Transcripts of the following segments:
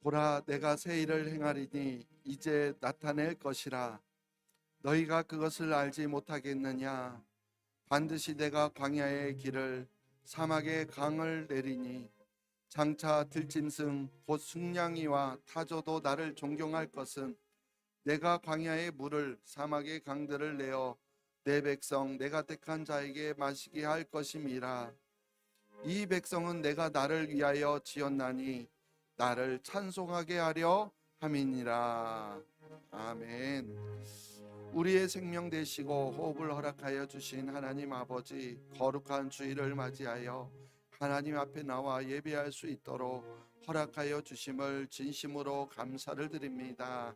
보라 내가 새 일을 행하리니 이제 나타낼 것이라. 너희가 그것을 알지 못하겠느냐? 반드시 내가 광야의 길을 사막의 강을 내리니 장차 들짐승 곧 숙량이와 타조도 나를 존경할 것은 내가 광야의 물을 사막의 강들을 내어 내 백성 내가 택한 자에게 마시게 할 것임이라. 이 백성은 내가 나를 위하여 지었나니 나를 찬송하게 하려 함이니라 아멘 우리의 생명 되시고 호흡을 허락하여 주신 하나님 아버지 거룩한 주일을 맞이하여 하나님 앞에 나와 예배할 수 있도록 허락하여 주심을 진심으로 감사를 드립니다.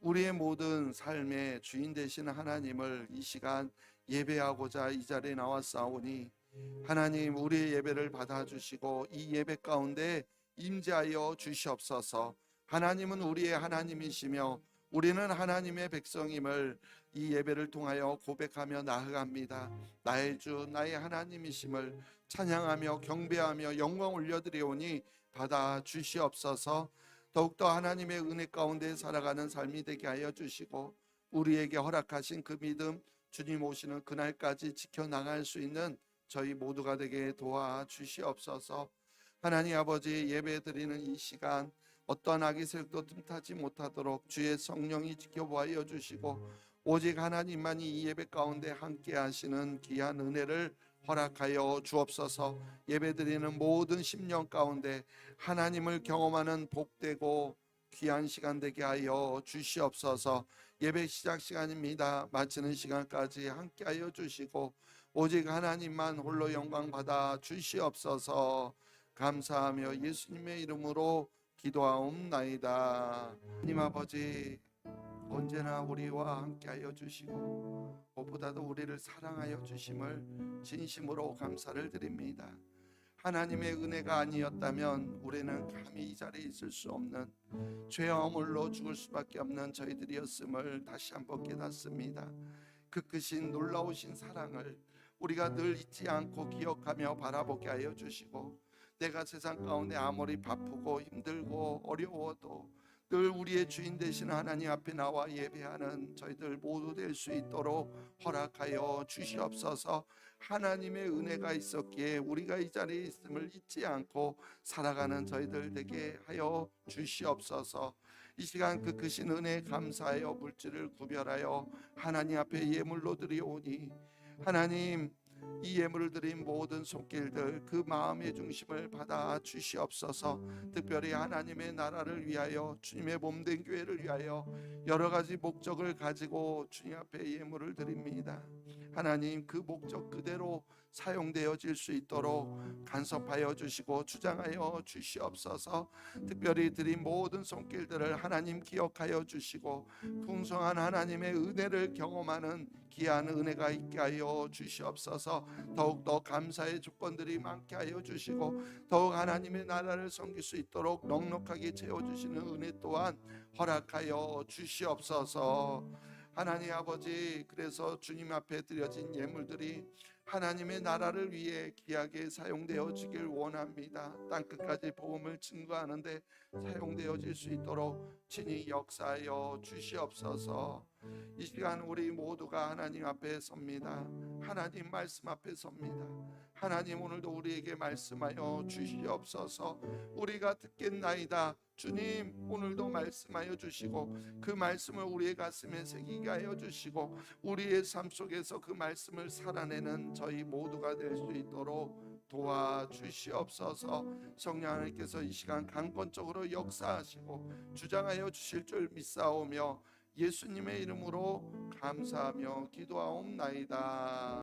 우리의 모든 삶의 주인 되신 하나님을 이 시간 예배하고자 이 자리에 나왔사오니 하나님 우리의 예배를 받아주시고 이 예배 가운데 임재하여 주시옵소서. 하나님은 우리의 하나님이시며 우리는 하나님의 백성임을 이 예배를 통하여 고백하며 나아갑니다. 나의 주 나의 하나님이심을 찬양하며 경배하며 영광 올려드리오니 받아 주시옵소서. 더욱더 하나님의 은혜 가운데 살아가는 삶이 되게 하여 주시고 우리에게 허락하신 그 믿음 주님 오시는 그날까지 지켜 나갈 수 있는 저희 모두가 되게 도와 주시옵소서 하나님 아버지 예배 드리는 이 시간 어떠한 악의 세력도 틈타지 못하도록 주의 성령이 지켜보아 주시고 오직 하나님만이 이 예배 가운데 함께 하시는 귀한 은혜를 허락하여 주옵소서. 예배드리는 모든 심령 가운데 하나님을 경험하는 복되고 귀한 시간 되게 하여 주시옵소서. 예배 시작 시간입니다. 마치는 시간까지 함께 하여 주시고 오직 하나님만 홀로 영광 받아 주시옵소서 감사하며 예수님의 이름으로 기도하옵나이다 하나님 아버지 언제나 우리와 함께하여 주시고 무엇보다도 우리를 사랑하여 주심을 진심으로 감사를 드립니다. 하나님의 은혜가 아니었다면 우리는 감히 이 자리에 있을 수 없는 죄와 허물로 죽을 수밖에 없는 저희들이었음을 다시 한번 깨닫습니다. 그 크신 놀라우신 사랑을 우리가 늘 잊지 않고 기억하며 바라보게 하여 주시고 내가 세상 가운데 아무리 바쁘고 힘들고 어려워도 늘 우리의 주인 되신 하나님 앞에 나와 예배하는 저희들 모두 될 수 있도록 허락하여 주시옵소서. 하나님의 은혜가 있었기에 우리가 이 자리에 있음을 잊지 않고 살아가는 저희들 되게 하여 주시옵소서. 이 시간 그 크신 은혜 감사하여 물질을 구별하여 하나님 앞에 예물로 드리오니 하나님 이 예물을 드린 모든 손길들 그 마음의 중심을 받아 주시옵소서. 특별히 하나님의 나라를 위하여 주님의 몸된 교회를 위하여 여러 가지 목적을 가지고 주님 앞에 예물을 드립니다. 하나님 그 목적 그대로 사용되어질 수 있도록 간섭하여 주시고 주장하여 주시옵소서. 특별히 드린 모든 손길들을 하나님 기억하여 주시고 풍성한 하나님의 은혜를 경험하는 귀한 은혜가 있게 하여 주시옵소서. 더욱 더 감사의 조건들이 많게 하여 주시고 더욱 하나님의 나라를 섬길 수 있도록 넉넉하게 채워 주시는 은혜 또한 허락하여 주시옵소서. 하나님 아버지 그래서 주님 앞에 드려진 예물들이 하나님의 나라를 위해 귀하게 사용되어지길 원합니다. 땅 끝까지 복음을 증거하는데 사용되어질 수 있도록 친히 역사하여 주시옵소서. 이 시간 우리 모두가 하나님 앞에 섭니다. 하나님 말씀 앞에 섭니다. 하나님 오늘도 우리에게 말씀하여 주시옵소서. 우리가 듣겠나이다. 주님 오늘도 말씀하여 주시고 그 말씀을 우리의 가슴에 새기게 하여 주시고 우리의 삶 속에서 그 말씀을 살아내는 저희 모두가 될 수 있도록 도와주시옵소서 성령 하나님께서 이 시간 강권적으로 역사하시고 주장하여 주실 줄 믿사오며 예수님의 이름으로 감사하며 기도하옵나이다.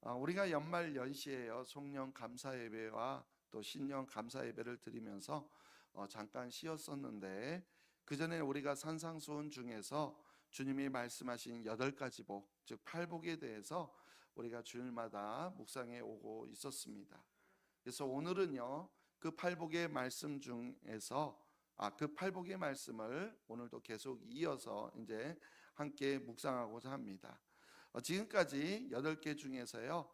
우리가 연말 연시에요 송년 감사 예배와 또 신년 감사 예배를 드리면서 어, 잠깐 쉬었었는데 그 전에 우리가 산상수훈 중에서 주님이 말씀하신 여덟 가지 복, 즉 팔복에 대해서 우리가 주일마다 묵상해 오고 있었습니다. 그래서 오늘은요 그 팔복의 말씀 중에서 아 그 팔복의 말씀을 오늘도 계속 이어서 이제 함께 묵상하고자 합니다. 어, 지금까지 여덟 개 중에서요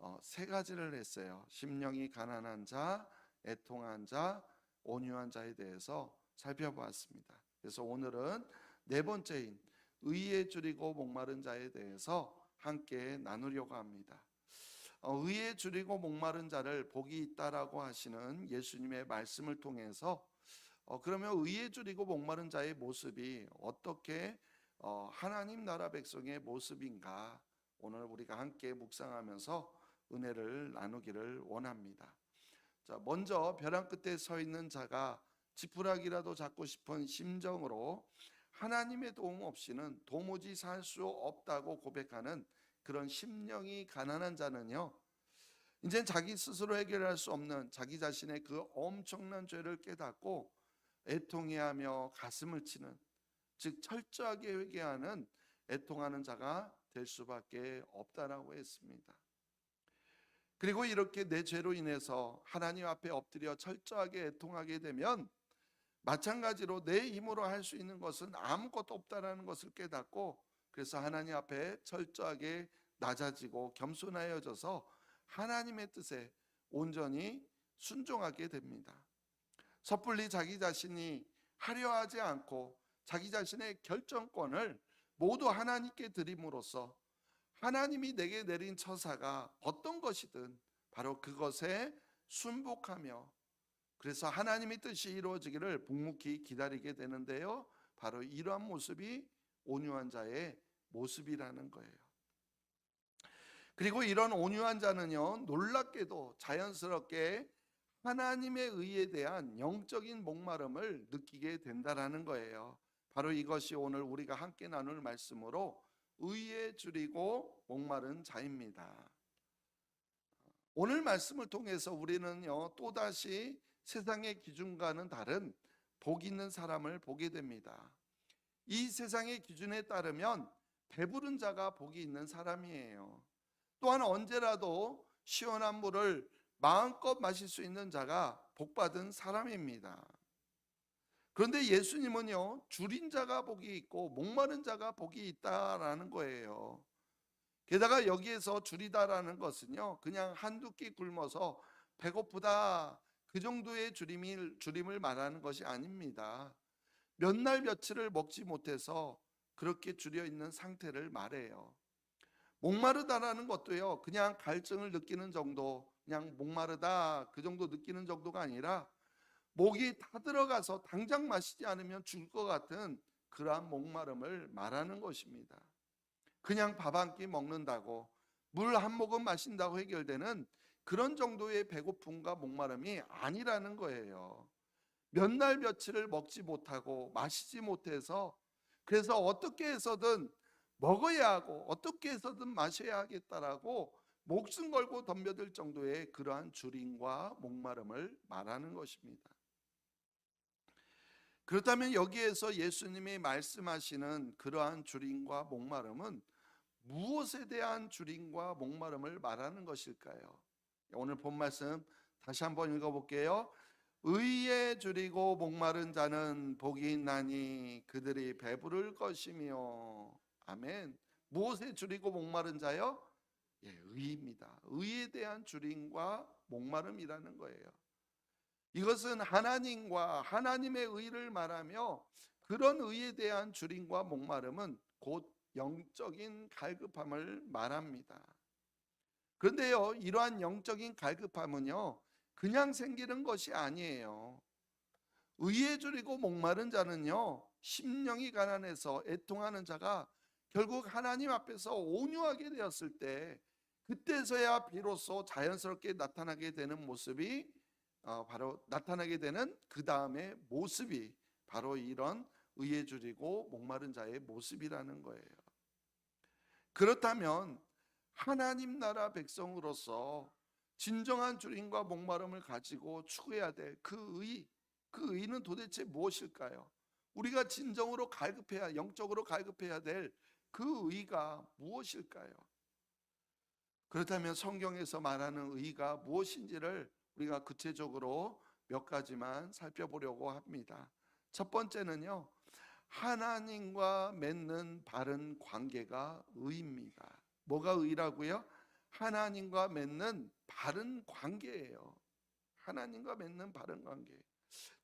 어, 세 가지를 했어요. 심령이 가난한 자, 애통한 자, 온유한 자에 대해서 살펴보았습니다. 그래서 오늘은 네 번째인 의에 줄이고 목마른 자에 대해서 함께 나누려고 합니다. 어, 의에 줄이고 목마른 자를 복이 있다라고 하시는 예수님의 말씀을 통해서 어, 그러면 의에 줄이고 목마른 자의 모습이 어떻게 어, 하나님 나라 백성의 모습인가 오늘 우리가 함께 묵상하면서 은혜를 나누기를 원합니다. 자, 먼저 벼랑 끝에 서 있는 자가 지푸라기라도 잡고 싶은 심정으로 하나님의 도움 없이는 도무지 살 수 없다고 고백하는 그런 심령이 가난한 자는요. 이제 자기 스스로 해결할 수 없는 자기 자신의 그 엄청난 죄를 깨닫고 애통해하며 가슴을 치는 즉 철저하게 회개하는 애통하는 자가 될 수밖에 없다라고 했습니다. 그리고 이렇게 내 죄로 인해서 하나님 앞에 엎드려 철저하게 애통하게 되면 마찬가지로 내 힘으로 할 수 있는 것은 아무것도 없다라는 것을 깨닫고 그래서 하나님 앞에 철저하게 낮아지고 겸손하여져서 하나님의 뜻에 온전히 순종하게 됩니다. 섣불리 자기 자신이 하려 하지 않고 자기 자신의 결정권을 모두 하나님께 드림으로써 하나님이 내게 내린 처사가 어떤 것이든 바로 그것에 순복하며 그래서 하나님의 뜻이 이루어지기를 묵묵히 기다리게 되는데요. 바로 이러한 모습이 온유한 자의 모습이라는 거예요. 그리고 이런 온유한 자는요, 놀랍게도 자연스럽게 하나님의 의에 대한 영적인 목마름을 느끼게 된다라는 거예요. 바로 이것이 오늘 우리가 함께 나눌 말씀으로 의에 줄이고 목마른 자입니다. 오늘 말씀을 통해서 우리는요, 또다시 세상의 기준과는 다른 복 있는 사람을 보게 됩니다. 이 세상의 기준에 따르면 배부른 자가 복이 있는 사람이에요. 또한 언제라도 시원한 물을 마음껏 마실 수 있는 자가 복받은 사람입니다. 그런데 예수님은요, 줄인 자가 복이 있고 목마른 자가 복이 있다라는 거예요. 게다가 여기에서 줄이다라는 것은요, 그냥 한두 끼 굶어서 배고프다 그 정도의 줄임을, 줄임을 말하는 것이 아닙니다. 몇 날 며칠을 먹지 못해서 그렇게 줄여 있는 상태를 말해요. 목마르다라는 것도요, 그냥 갈증을 느끼는 정도, 그냥 목마르다 그 정도 느끼는 정도가 아니라 목이 다 들어가서 당장 마시지 않으면 죽을 것 같은 그러한 목마름을 말하는 것입니다. 그냥 밥 한 끼 먹는다고 물 한 모금 마신다고 해결되는 그런 정도의 배고픔과 목마름이 아니라는 거예요. 몇 날 며칠을 먹지 못하고 마시지 못해서 그래서 어떻게 해서든 먹어야 하고 어떻게 해서든 마셔야 하겠다라고 목숨 걸고 덤벼들 정도의 그러한 줄임과 목마름을 말하는 것입니다. 그렇다면 여기에서 예수님이 말씀하시는 그러한 줄임과 목마름은 무엇에 대한 줄임과 목마름을 말하는 것일까요? 오늘 본 말씀 다시 한번 읽어볼게요. 의에 줄이고 목마른 자는 복이 있나니 그들이 배부를 것이며 아멘. 무엇에 줄이고 목마른 자요? 예, 의입니다. 의에 대한 줄임과 목마름이라는 거예요. 이것은 하나님과 하나님의 의를 말하며 그런 의에 대한 줄임과 목마름은 곧 영적인 갈급함을 말합니다. 그런데요, 이러한 영적인 갈급함은요, 그냥 생기는 것이 아니에요. 의에 줄이고 목마른 자는요, 심령이 가난해서 애통하는 자가 결국 하나님 앞에서 온유하게 되었을 때, 그때서야 비로소 자연스럽게 나타나게 되는 모습이 어, 바로 나타나게 되는 그 다음의 모습이 바로 이런 의에 줄이고 목마른 자의 모습이라는 거예요. 그렇다면 하나님 나라 백성으로서 진정한 줄임과 목마름을 가지고 추구해야 될 그 의, 그 의는 도대체 무엇일까요? 우리가 진정으로 갈급해야 영적으로 갈급해야 될 그 의가 무엇일까요? 그렇다면 성경에서 말하는 의가 무엇인지를 우리가 구체적으로 몇 가지만 살펴보려고 합니다. 첫 번째는요. 하나님과 맺는 바른 관계가 의입니다. 뭐가 의라고요? 하나님과 맺는 바른 관계예요. 하나님과 맺는 바른 관계.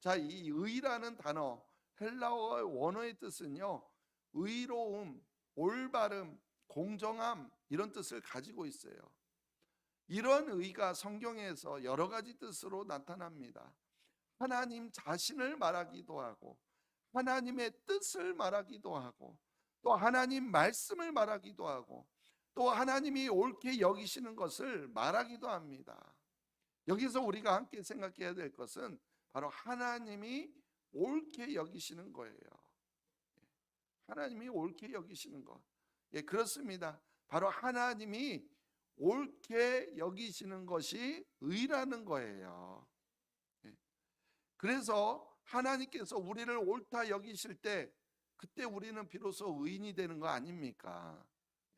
자, 이 의라는 단어 헬라어 원어의 뜻은요. 의로움, 올바름, 공정함 이런 뜻을 가지고 있어요. 이런 의가 성경에서 여러 가지 뜻으로 나타납니다. 하나님 자신을 말하기도 하고 하나님의 뜻을 말하기도 하고 또 하나님 말씀을 말하기도 하고 또 하나님이 옳게 여기시는 것을 말하기도 합니다. 여기서 우리가 함께 생각해야 될 것은 바로 하나님이 옳게 여기시는 거예요. 하나님이 옳게 여기시는 것. 예, 그렇습니다. 바로 하나님이 옳게 여기시는 것이 의라는 거예요. 예. 그래서 하나님께서 우리를 옳다 여기실 때 그때 우리는 비로소 의인이 되는 거 아닙니까?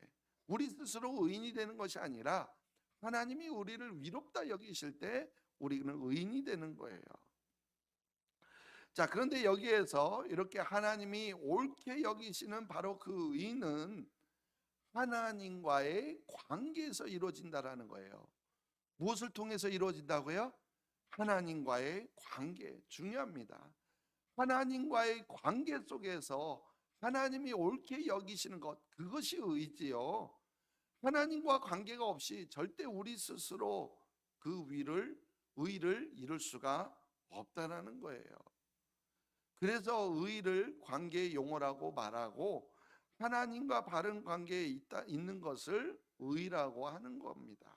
예. 우리 스스로 의인이 되는 것이 아니라 하나님이 우리를 위롭다 여기실 때 우리는 의인이 되는 거예요. 자, 그런데 여기에서 이렇게 하나님이 옳게 여기시는 바로 그 의는 하나님과의 관계에서 이루어진다라는 거예요. 무엇을 통해서 이루어진다고요? 하나님과의 관계 중요합니다. 하나님과의 관계 속에서 하나님이 옳게 여기시는 것 그것이 의지요. 하나님과 관계가 없이 절대 우리 스스로 그 위를 의를 이룰 수가 없다라는 거예요. 그래서 의를 관계의 용어라고 말하고 하나님과 바른 관계에 있다, 있는 것을 의라고 하는 겁니다.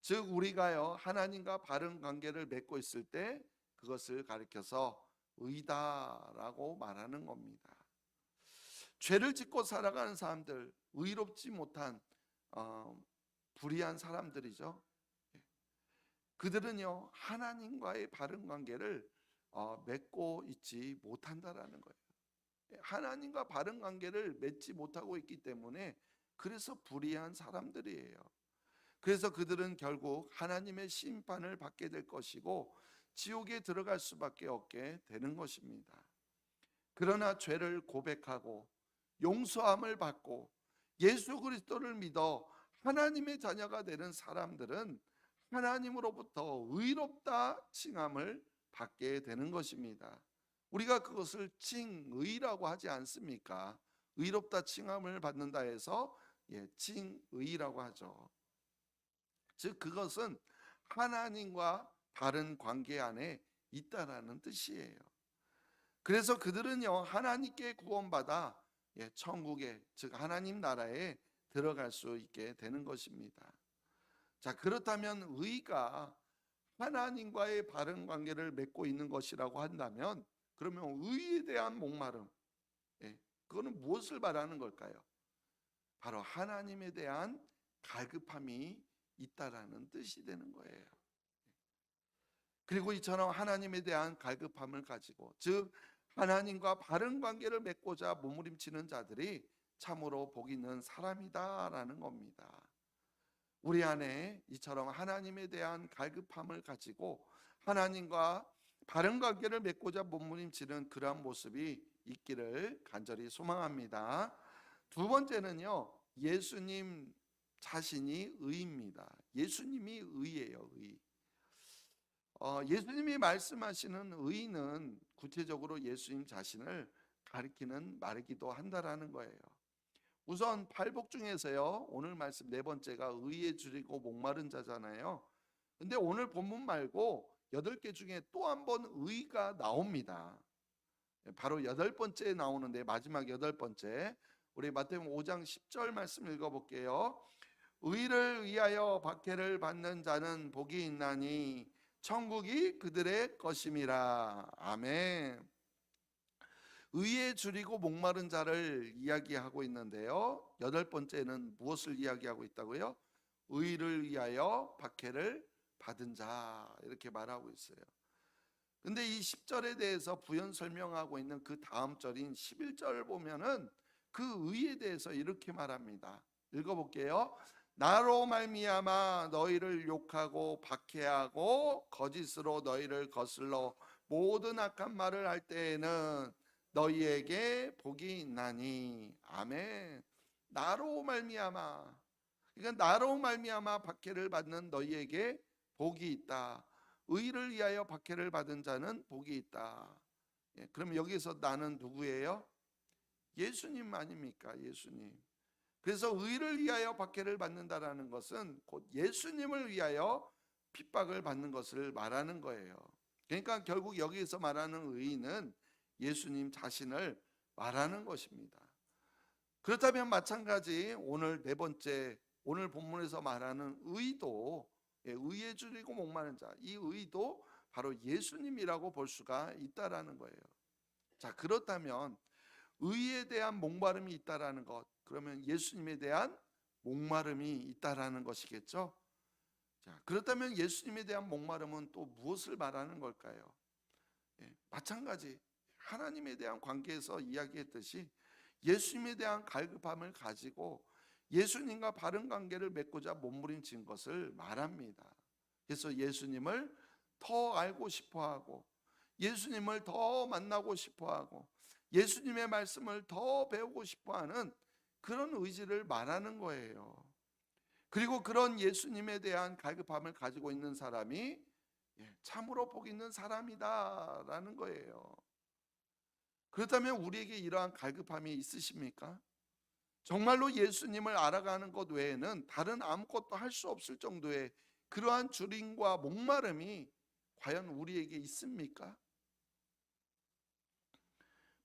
즉 우리가요 하나님과 바른 관계를 맺고 있을 때 그것을 가리켜서 의다라고 말하는 겁니다. 죄를 짓고 살아가는 사람들, 의롭지 못한 어, 불의한 사람들이죠. 예. 그들은요 하나님과의 바른 관계를 어, 맺고 있지 못한다라는 거예요. 예, 하나님과 바른 관계를 맺지 못하고 있기 때문에 그래서 불의한 사람들이에요. 그래서 그들은 결국 하나님의 심판을 받게 될 것이고 지옥에 들어갈 수밖에 없게 되는 것입니다. 그러나 죄를 고백하고 용서함을 받고 예수 그리스도를 믿어 하나님의 자녀가 되는 사람들은 하나님으로부터 의롭다 칭함을 받게 되는 것입니다. 우리가 그것을 칭의라고 하지 않습니까? 의롭다 칭함을 받는다 해서 예, 칭의라고 하죠. 즉 그것은 하나님과 바른 관계 안에 있다라는 뜻이에요. 그래서 그들은요 하나님께 구원받아 예, 천국에 즉 하나님 나라에 들어갈 수 있게 되는 것입니다. 자 그렇다면 의가 하나님과의 바른 관계를 맺고 있는 것이라고 한다면 그러면 의에 대한 목마름 예, 그거는 무엇을 말하는 걸까요? 바로 하나님에 대한 갈급함이 있다라는 뜻이 되는 거예요. 그리고 이처럼 하나님에 대한 갈급함을 가지고 즉 하나님과 바른 관계를 맺고자 몸부림치는 자들이 참으로 복 있는 사람이다라는 겁니다. 우리 안에 이처럼 하나님에 대한 갈급함을 가지고 하나님과 바른 관계를 맺고자 몸부림치는 그러한 모습이 있기를 간절히 소망합니다. 두 번째는요. 예수님 자신이 의입니다. 예수님이 의예요, 의. 어, 예수님이 말씀하시는 의는 구체적으로 예수님 자신을 가리키는 말이기도 한다라는 거예요. 우선 팔복 중에서요. 오늘 말씀 네 번째가 의에 줄이고 목마른 자잖아요. 근데 오늘 본문 말고 여덟 개 중에 또 한 번 의가 나옵니다. 바로 여덟 번째 나오는데 마지막 여덟 번째 우리 마태복음 5장 10절 말씀 읽어볼게요. 의를 위하여 박해를 받는 자는 복이 있나니 천국이 그들의 것임이라. 아멘. 의에 줄이고 목마른 자를 이야기하고 있는데요. 여덟 번째는 무엇을 이야기하고 있다고요? 의를 위하여 박해를 받은 자 이렇게 말하고 있어요. 근데 이 10절에 대해서 부연 설명하고 있는 그 다음 절인 11절 보면은 그 의에 대해서 이렇게 말합니다. 읽어 볼게요. 나로 말미암아 너희를 욕하고 박해하고 거짓으로 너희를 거슬러 모든 악한 말을 할 때에는 너희에게 복이 있나니 아멘. 나로 말미암아 그러니까 나로 말미암아 박해를 받는 너희에게 복이 있다. 의를 위하여 박해를 받은 자는 복이 있다. 예, 그럼 여기서 나는 누구예요? 예수님 아닙니까? 예수님. 그래서 의를 위하여 박해를 받는다라는 것은 곧 예수님을 위하여 핍박을 받는 것을 말하는 거예요. 그러니까 결국 여기에서 말하는 의는 예수님 자신을 말하는 것입니다. 그렇다면 마찬가지 오늘 네 번째 오늘 본문에서 말하는 의도 예, 의에 줄이고 목마른 자, 이 의도 바로 예수님이라고 볼 수가 있다라는 거예요. 자, 그렇다면 의에 대한 목마름이 있다라는 것, 그러면 예수님에 대한 목마름이 있다라는 것이겠죠. 자, 그렇다면 예수님에 대한 목마름은 또 무엇을 말하는 걸까요? 예, 마찬가지 하나님에 대한 관계에서 이야기했듯이 예수님에 대한 갈급함을 가지고 예수님과 바른 관계를 맺고자 몸부림친 것을 말합니다. 그래서 예수님을 더 알고 싶어 하고 예수님을 더 만나고 싶어 하고 예수님의 말씀을 더 배우고 싶어 하는 그런 의지를 말하는 거예요. 그리고 그런 예수님에 대한 갈급함을 가지고 있는 사람이 예, 참으로 복 있는 사람이다라는 거예요. 그렇다면 우리에게 이러한 갈급함이 있으십니까? 정말로 예수님을 알아가는 것 외에는 다른 아무것도 할 수 없을 정도의 그러한 주림과 목마름이 과연 우리에게 있습니까?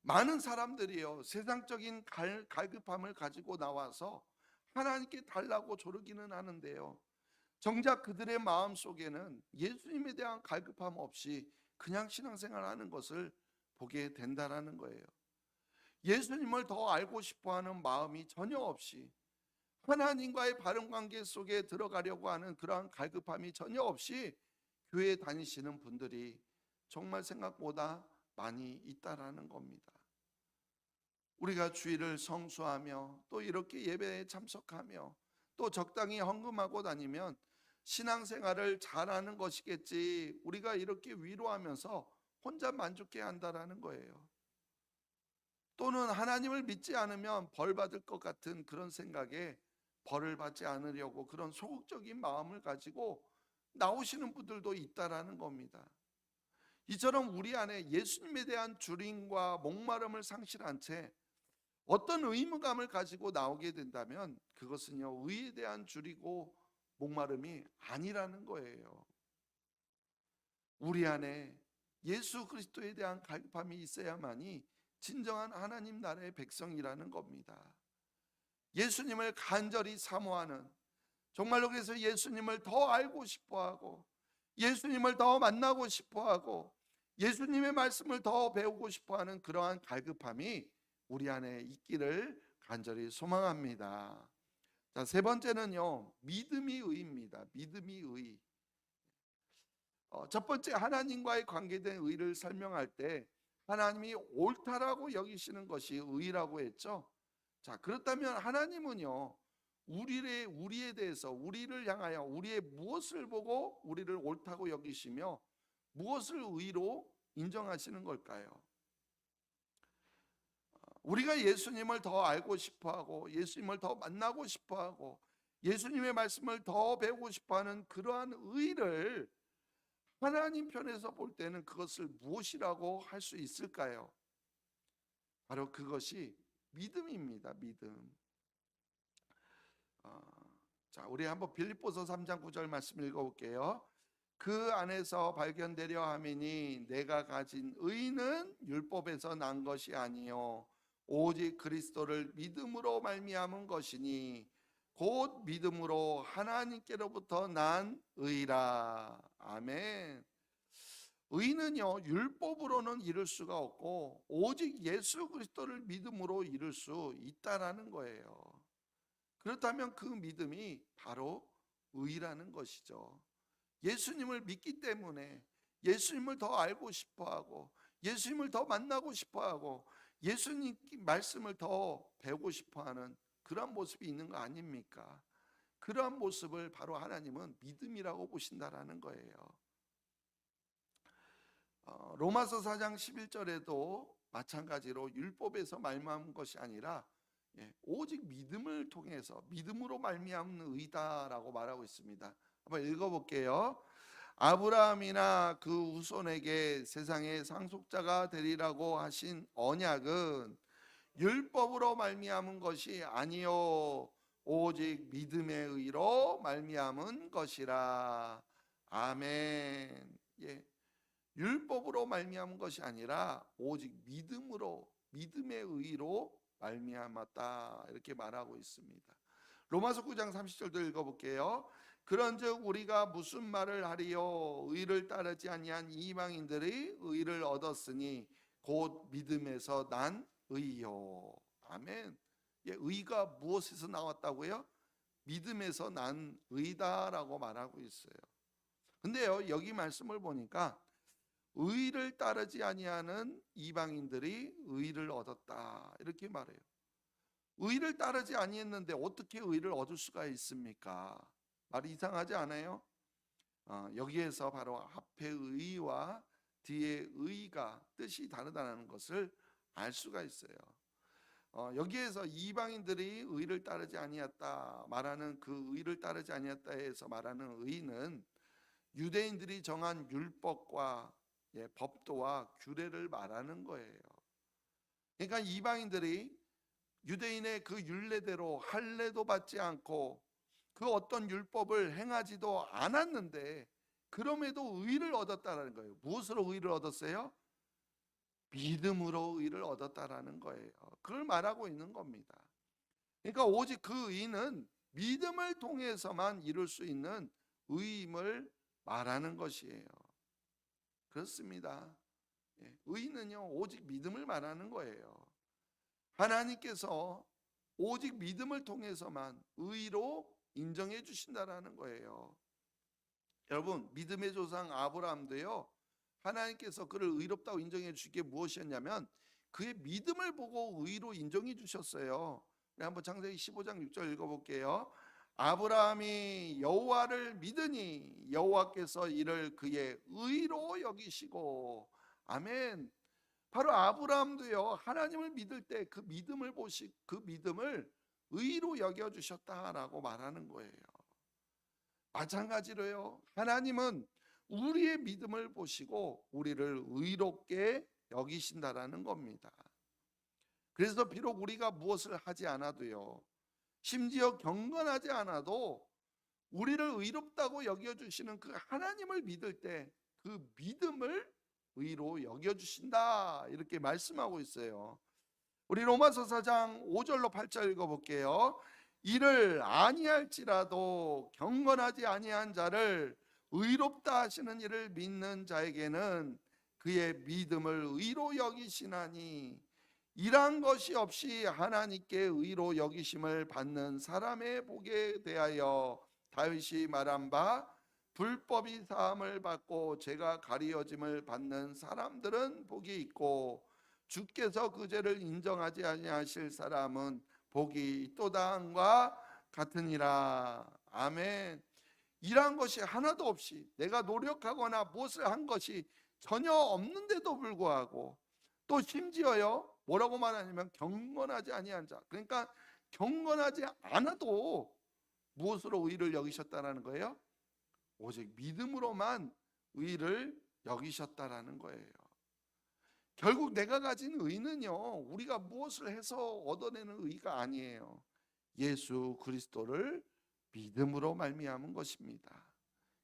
많은 사람들이요 세상적인 갈, 갈급함을 가지고 나와서 하나님께 달라고 조르기는 하는데요. 정작 그들의 마음 속에는 예수님에 대한 갈급함 없이 그냥 신앙생활하는 것을 보게 된다라는 거예요. 예수님을 더 알고 싶어 하는 마음이 전혀 없이 하나님과의 바른 관계 속에 들어가려고 하는 그러한 갈급함이 전혀 없이 교회 다니시는 분들이 정말 생각보다 많이 있다라는 겁니다. 우리가 주일을 성수하며 또 이렇게 예배에 참석하며 또 적당히 헌금하고 다니면 신앙생활을 잘하는 것이겠지. 우리가 이렇게 위로하면서 혼자 만족해 한다라는 거예요. 또는 하나님을 믿지 않으면 벌 받을 것 같은 그런 생각에 벌을 받지 않으려고 그런 소극적인 마음을 가지고 나오시는 분들도 있다라는 겁니다. 이처럼 우리 안에 예수님에 대한 주림과 목마름을 상실한 채 어떤 의무감을 가지고 나오게 된다면 그것은요 의에 대한 줄이고 목마름이 아니라는 거예요. 우리 안에 예수 그리스도에 대한 갈급함이 있어야만이 진정한 하나님 나라의 백성이라는 겁니다. 예수님을 간절히 사모하는 정말로 그래서 예수님을 더 알고 싶어하고 예수님을 더 만나고 싶어하고 예수님의 말씀을 더 배우고 싶어하는 그러한 갈급함이 우리 안에 있기를 간절히 소망합니다. 자, 세 번째는요. 믿음이 의입니다. 믿음이 의. 어, 첫 번째 하나님과의 관계된 의를 설명할 때 하나님이 옳다라고 여기시는 것이 의라고 했죠. 자, 그렇다면 하나님은요. 우리의 우리에 대해서 우리를 향하여 우리의 무엇을 보고 우리를 옳다고 여기시며 무엇을 의로 인정하시는 걸까요? 우리가 예수님을 더 알고 싶어 하고 예수님을 더 만나고 싶어 하고 예수님의 말씀을 더 배우고 싶어 하는 그러한 의를 하나님 편에서 볼 때는 그것을 무엇이라고 할 수 있을까요? 바로 그것이 믿음입니다. 믿음. 어, 자, 우리 한번 빌립보서 3장 9절 말씀 읽어볼게요. 그 안에서 발견되려 함이니 내가 가진 의는 율법에서 난 것이 아니요 오직 그리스도를 믿음으로 말미암은 것이니 곧 믿음으로 하나님께로부터 난 의라. 아멘. 의는요 율법으로는 이룰 수가 없고 오직 예수 그리스도를 믿음으로 이룰 수 있다라는 거예요. 그렇다면 그 믿음이 바로 의라는 것이죠. 예수님을 믿기 때문에 예수님을 더 알고 싶어하고 예수님을 더 만나고 싶어하고 예수님 말씀을 더 배우고 싶어하는 그런 모습이 있는 거 아닙니까? 그러한 모습을 바로 하나님은 믿음이라고 보신다라는 거예요. 어, 로마서 4장 11절에도 마찬가지로 율법에서 말미암은 것이 아니라 예, 오직 믿음을 통해서 믿음으로 말미암는 의다라고 말하고 있습니다. 한번 읽어볼게요. 아브라함이나 그 후손에게 세상의 상속자가 되리라고 하신 언약은 율법으로 말미암은 것이 아니요 오직 믿음의 의로 말미암은 것이라. 아멘. 예. 율법으로 말미암은 것이 아니라 오직 믿음으로 믿음의 의로 말미암았다 이렇게 말하고 있습니다. 로마서 9장 30절도 읽어 볼게요. 그런즉 우리가 무슨 말을 하리요 의를 따르지 아니한 이방인들이 의를 얻었으니 곧 믿음에서 난 의요. 아멘. 예, 의가 무엇에서 나왔다고요? 믿음에서 난 의다라고 말하고 있어요. 근데요 여기 말씀을 보니까 의를 따르지 아니하는 이방인들이 의를 얻었다 이렇게 말해요. 의를 따르지 아니했는데 어떻게 의를 얻을 수가 있습니까? 말이 이상하지 않아요? 어, 여기에서 바로 앞에 의와 뒤에 의가 뜻이 다르다는 것을 알 수가 있어요. 어, 여기에서 이방인들이 의를 따르지 아니했다 말하는 그 의를 따르지 아니했다에서 말하는 의는 유대인들이 정한 율법과 예, 법도와 규례를 말하는 거예요. 그러니까 이방인들이 유대인의 그 율례대로 할례도 받지 않고 그 어떤 율법을 행하지도 않았는데 그럼에도 의를 얻었다라는 거예요. 무엇으로 의를 얻었어요? 믿음으로 의를 얻었다라는 거예요. 그걸 말하고 있는 겁니다. 그러니까 오직 그 의는 믿음을 통해서만 이룰 수 있는 의임을 말하는 것이에요. 그렇습니다. 예, 의는요 오직 믿음을 말하는 거예요. 하나님께서 오직 믿음을 통해서만 의로 인정해 주신다라는 거예요. 여러분 믿음의 조상 아브라함도요 하나님께서 그를 의롭다고 인정해 주시게 무엇이었냐면 그의 믿음을 보고 의로 인정해 주셨어요. 한번 창세기 15장 6절 읽어볼게요. 아브라함이 여호와를 믿으니 여호와께서 이를 그의 의로 여기시고 아멘. 바로 아브라함도요 하나님을 믿을 때 그 믿음을 보시 그 믿음을 의로 여겨 주셨다라고 말하는 거예요. 마찬가지로요 하나님은 우리의 믿음을 보시고 우리를 의롭게 여기신다라는 겁니다. 그래서 비록 우리가 무엇을 하지 않아도요 심지어 경건하지 않아도 우리를 의롭다고 여겨주시는 그 하나님을 믿을 때 그 믿음을 의로 여겨주신다 이렇게 말씀하고 있어요. 우리 로마서 4장 5절로 8절 읽어볼게요. 이를 아니할지라도 경건하지 아니한 자를 의롭다 하시는 이를 믿는 자에게는 그의 믿음을 의로 여기시나니 이러한 것이 없이 하나님께 의로 여기심을 받는 사람의 복에 대하여 다윗이 말한 바 불법이 사함을 받고 죄가 가리어짐을 받는 사람들은 복이 있고 주께서 그 죄를 인정하지 아니하실 사람은 복이 있도다함과 같으니라. 아멘 이러한 것이 하나도 없이 내가 노력하거나 무엇을 한 것이 전혀 없는데도 불구하고 또 심지어요 뭐라고 말하냐면 경건하지 아니한 자. 그러니까 경건하지 않아도 무엇으로 의를 여기셨다라는 거예요? 오직 믿음으로만 의를 여기셨다라는 거예요. 결국 내가 가진 의는요. 우리가 무엇을 해서 얻어내는 의가 아니에요. 예수 그리스도를 믿음으로 말미암은 것입니다.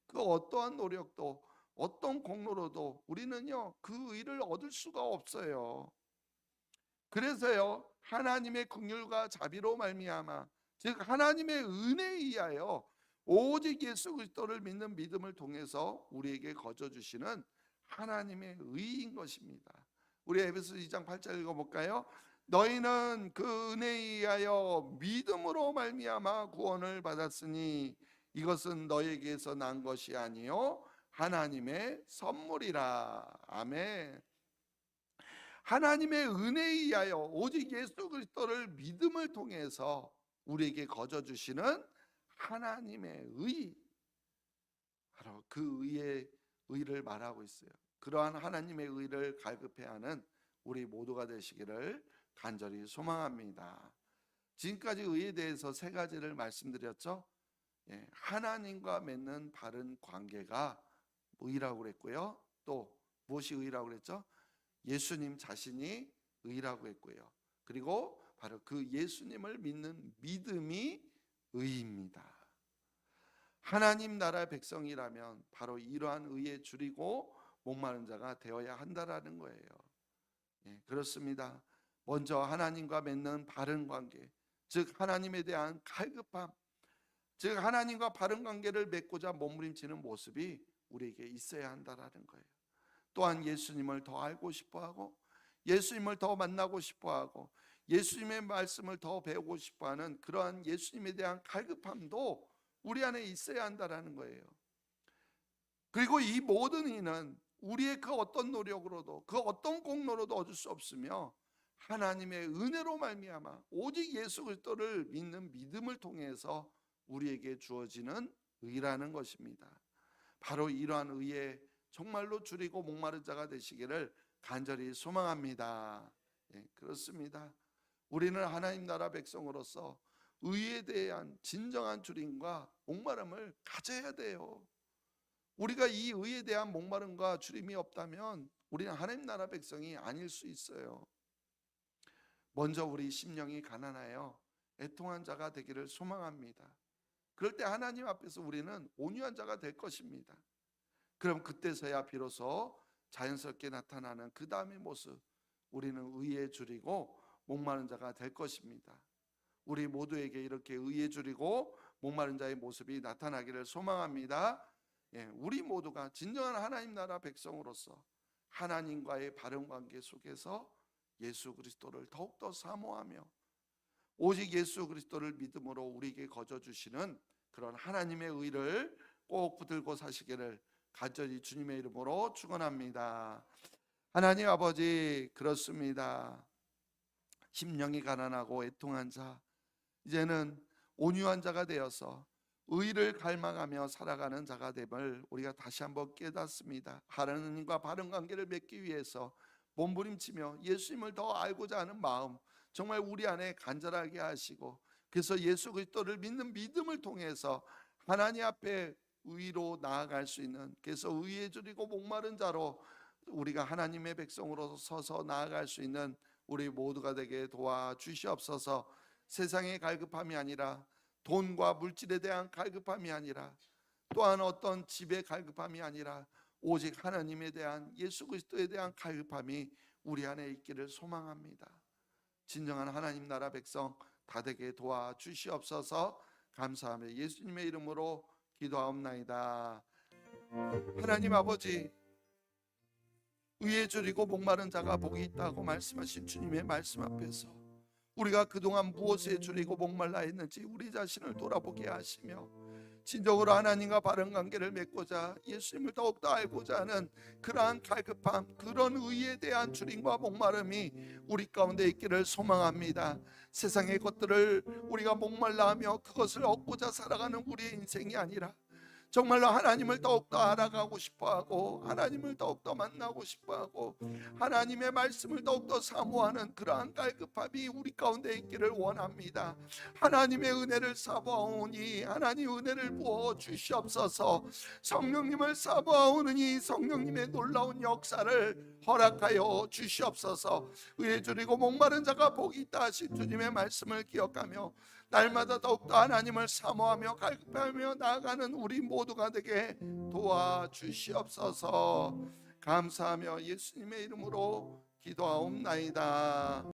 그 어떠한 노력도 어떤 공로로도 우리는요. 그 의를 얻을 수가 없어요. 그래서요 하나님의 긍휼과 자비로 말미암아 즉 하나님의 은혜에 의하여 오직 예수 그리스도를 믿는 믿음을 통해서 우리에게 거저 주시는 하나님의 의인 것입니다. 우리 에베소 2장 8절 읽어 볼까요? 너희는 그 은혜에 의하여 믿음으로 말미암아 구원을 받았으니 이것은 너에게서 난 것이 아니요 하나님의 선물이라. 아멘. 하나님의 은혜에 의하여 오직 예수 그리스도를 믿음을 통해서 우리에게 거저 주시는 하나님의 의 바로 그 의의 의를 말하고 있어요. 그러한 하나님의 의를 갈급해야 하는 우리 모두가 되시기를 간절히 소망합니다. 지금까지 의에 대해서 세 가지를 말씀드렸죠. 예, 하나님과 맺는 바른 관계가 의라고 그랬고요. 또 무엇이 의라고 그랬죠? 예수님 자신이 의라고 했고요. 그리고 바로 그 예수님을 믿는 믿음이 의입니다. 하나님 나라 백성이라면 바로 이러한 의에 줄이고 목마른 자가 되어야 한다라는 거예요. 예, 그렇습니다. 먼저 하나님과 맺는 바른 관계, 즉 하나님에 대한 갈급함, 즉 하나님과 바른 관계를 맺고자 몸부림치는 모습이 우리에게 있어야 한다라는 거예요. 또한 예수님을 더 알고 싶어하고 예수님을 더 만나고 싶어하고 예수님의 말씀을 더 배우고 싶어하는 그러한 예수님에 대한 갈급함도 우리 안에 있어야 한다라는 거예요. 그리고 이 모든 이는 우리의 그 어떤 노력으로도 그 어떤 공로로도 얻을 수 없으며 하나님의 은혜로 말미암아 오직 예수 그리스도를 믿는 믿음을 통해서 우리에게 주어지는 의라는 것입니다. 바로 이러한 의에 정말로 줄이고 목마른 자가 되시기를 간절히 소망합니다. 예, 그렇습니다. 우리는 하나님 나라 백성으로서 의에 대한 진정한 줄임과 목마름을 가져야 돼요. 우리가 이 의에 대한 목마름과 줄임이 없다면 우리는 하나님 나라 백성이 아닐 수 있어요. 먼저 우리 심령이 가난하여 애통한 자가 되기를 소망합니다. 그럴 때 하나님 앞에서 우리는 온유한 자가 될 것입니다. 그럼 그때서야 비로소 자연스럽게 나타나는 그 다음의 모습, 우리는 의에 줄이고 목마른 자가 될 것입니다. 우리 모두에게 이렇게 의에 줄이고 목마른 자의 모습이 나타나기를 소망합니다. 예, 우리 모두가 진정한 하나님 나라 백성으로서 하나님과의 바른 관계 속에서 예수 그리스도를 더욱더 사모하며 오직 예수 그리스도를 믿음으로 우리에게 거저 주시는 그런 하나님의 의를 꼭 붙들고 사시기를 간절히 주님의 이름으로 축원합니다. 하나님 아버지 그렇습니다. 심령이 가난하고 애통한 자 이제는 온유한 자가 되어서 의를 갈망하며 살아가는 자가 됨을 우리가 다시 한번 깨닫습니다. 하나님과 바른 관계를 맺기 위해서 몸부림치며 예수님을 더 알고자 하는 마음 정말 우리 안에 간절하게 하시고 그래서 예수 그리스도를 믿는 믿음을 통해서 하나님 앞에 의로 나아갈 수 있는 그래서 의에 줄이고 목마른 자로 우리가 하나님의 백성으로 서서 나아갈 수 있는 우리 모두가 되게 도와 주시옵소서. 세상의 갈급함이 아니라 돈과 물질에 대한 갈급함이 아니라 또한 어떤 집의 갈급함이 아니라 오직 하나님에 대한 예수 그리스도에 대한 갈급함이 우리 안에 있기를 소망합니다. 진정한 하나님 나라 백성 다 되게 도와 주시옵소서. 감사하며 예수님의 이름으로 기도하옵나이다. 하나님 아버지 의에 줄이고 목마른 자가 복이 있다고 말씀하신 주님의 말씀 앞에서 우리가 그동안 무엇에 줄이고 목말라 했는지 우리 자신을 돌아보게 하시며 진정으로 하나님과 바른 관계를 맺고자 예수님을 더욱더 알고자 하는 그러한 갈급함 그런 의에 대한 줄임과 목마름이 우리 가운데 있기를 소망합니다. 세상의 것들을 우리가 목말라 하며 그것을 얻고자 살아가는 우리의 인생이 아니라 정말로 하나님을 더욱더 알아가고 싶어하고 하나님을 더욱더 만나고 싶어하고 하나님의 말씀을 더욱더 사모하는 그러한 깔급함이 우리 가운데 있기를 원합니다. 하나님의 은혜를 사모하오니 하나님 은혜를 부어 주시옵소서. 성령님을 사모하오니 성령님의 놀라운 역사를 허락하여 주시옵소서. 의에 줄이고 목마른 자가 복이 있다 하신 주님의 말씀을 기억하며 날마다 더욱더 하나님을 사모하며 갈급하며 나아가는 우리 모두가 되게 도와주시옵소서. 감사하며 예수님의 이름으로 기도하옵나이다